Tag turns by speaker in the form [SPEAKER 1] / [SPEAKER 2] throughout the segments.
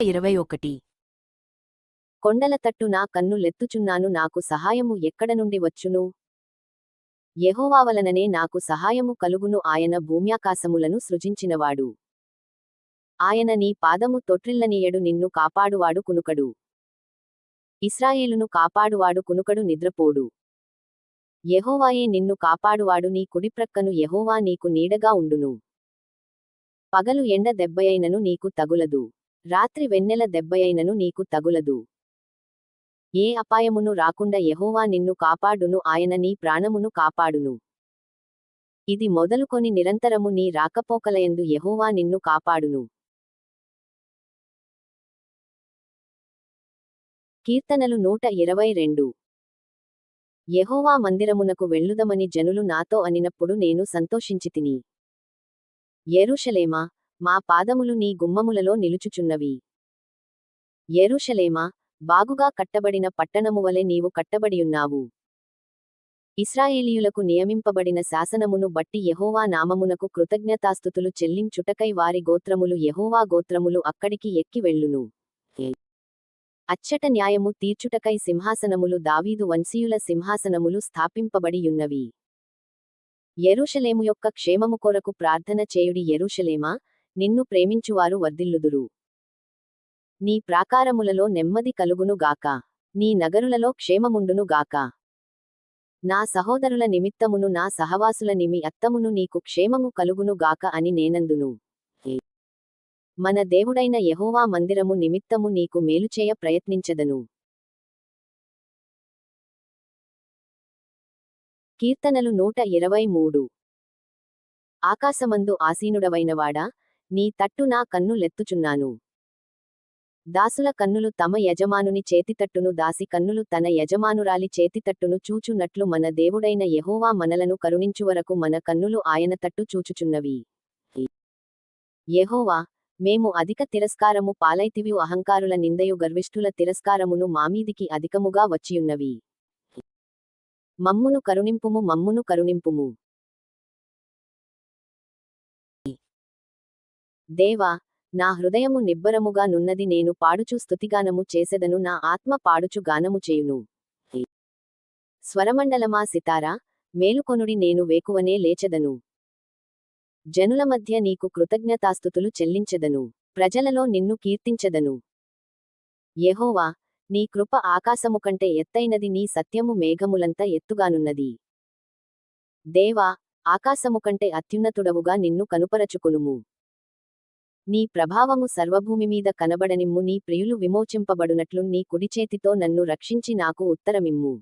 [SPEAKER 1] ఇరవై ఒకటి.
[SPEAKER 2] కొండల తట్టు నా కన్ను లెత్తుచున్నాను నాకు సహాయము ఎక్కడ నుండి వచ్చును? యహోవావలననే నాకు సహాయము కలుగును ఆయన భూమ్యాకాశములను సృజించినవాడు. ఆయన నీ పాదము తొట్రిల్లనీయడు నిన్ను కాపాడువాడు కునుకడు. ఇస్రాయేలును కాపాడువాడు కునుకడు నిద్రపోడు. యహోవాయే నిన్ను కాపాడువాడు నీ కుడిప్రక్కను యహోవా నీకు నీడగా ఉండును. పగలు ఎండ దెబ్బయైనను నీకు తగులదు. రాత్రి వెన్నెల దెబ్బయైనను నీకు తగులదు. ఏ అపాయమును రాకుండా యహోవా నిన్ను కాపాడును ఆయన నీ ప్రాణమును కాపాడును. ఇది మొదలుకొని నిరంతరము నీ రాకపోకలయందు యహోవా నిన్ను కాపాడును. కీర్తనలు నూట ఇరవై రెండు. యహోవా మందిరమునకు వెళ్ళుదమని జనులు నాతో అనినప్పుడు నేను సంతోషించితిని. ఎరుషలేమా మా పాదములు నీ గుమ్మములలో నిలుచుచున్నవి. ఎరుషలేమ బాగుగా కట్టబడిన పట్టణము వలె నీవు కట్టబడియున్నావు. ఇస్రాయేలీయులకు నియమింపబడిన శాసనమును బట్టి యహోవా నామమునకు కృతజ్ఞతాస్థుతులు చెల్లించుటకై వారి గోత్రములు యహోవా గోత్రములు అక్కడికి ఎక్కి వెళ్ళును. అచ్చట న్యాయము తీర్చుటకై సింహాసనములు దావీదు వంశీయుల సింహాసనములు స్థాపింపబడియున్నవి. ఎరుషలేము యొక్క క్షేమము కొరకు ప్రార్థన చేయుడి ఎరుషలేమా నిన్ను ప్రేమించువారు వర్ధిల్లుదురు. నీ ప్రాకారములలో నెమ్మది కలుగును గాక. నీ నగరులలో క్షేమముండును గాక. నా సహోదరుల నిమిత్తమును నా సహవాసుల నిమి అత్తమును నీకు క్షేమము కలుగును గాక అని నేనందును. మన దేవుడైన యహోవా మందిరము నిమిత్తము నీకు మేలుచేయ ప్రయత్నించదను. కీర్తనలు నూట ఇరవై మూడు. ఆకాశమందు ఆసీనుడవైనవాడా? నీ తట్టు నా కన్ను లెత్తుచున్నాను. దాసుల కన్నులు తమ యజమానుని చేతితట్టును దాసి కన్నులు తన యజమానురాలి చేతితట్టును చూచునట్లు మన దేవుడైన యహోవా మనలను కరుణించువరకు మన కన్నులు ఆయన తట్టు చూచుచున్నవి. యహోవా మేము అధిక తిరస్కారము పాలైతివి అహంకారుల నిందయు గర్విష్ఠుల తిరస్కారమును మామీదికి అధికముగా వచ్చియున్నవి. మమ్మును కరుణింపుము మమ్మును కరుణింపుము. దేవా నా హృదయము నిబ్బరముగా నున్నది నేను పాడుచు స్తుతిగానము చేసెదను నా ఆత్మ పాడుచు గానము చేయును. స్వరమండలమా సితారా మేలుకొనుడి నేను వేకువనే లేచెదను. జనుల మధ్య నీకు కృతజ్ఞతాస్థుతులు చెల్లించెదను ప్రజలలో నిన్ను కీర్తించెదను. యెహోవా నీ కృప ఆకాశము కంటే ఎత్తైనది నీ సత్యము మేఘములంత ఎత్తుగానున్నది. దేవా ఆకాశము కంటే అత్యున్నతుడవుగా నిన్ను కనుపరచుకునుము. నీ ప్రభావము సర్వభూమి మీద కనబడనిమ్ము నీ ప్రియులు విమోచింపబడునట్లు నీ కుడిచేతితో నన్ను రక్షించి నాకు ఉత్తరమిమ్ము.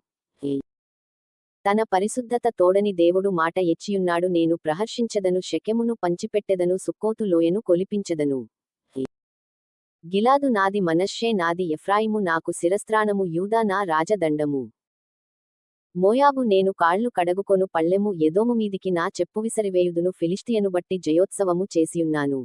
[SPEAKER 2] తన పరిశుద్ధత తోడని దేవుడు మాట ఎచ్చియున్నాడు నేను ప్రహర్షించదను శకెమును పంచిపెట్టెదను సుక్కోతు లోయను కొలిపించెదను. గిలాదు నాది మనశ్షే నాది ఎఫ్రాయిము నాకు శిరస్త్రాణము యూదా నా రాజదండము. మోయాబు నేను కాళ్ళు కడగుకొను పళ్ళెము ఎదోము మీదికి నా చెప్పు విసరివేయుదును ఫిలిష్టియను బట్టి జయోత్సవము చేసియున్నాను.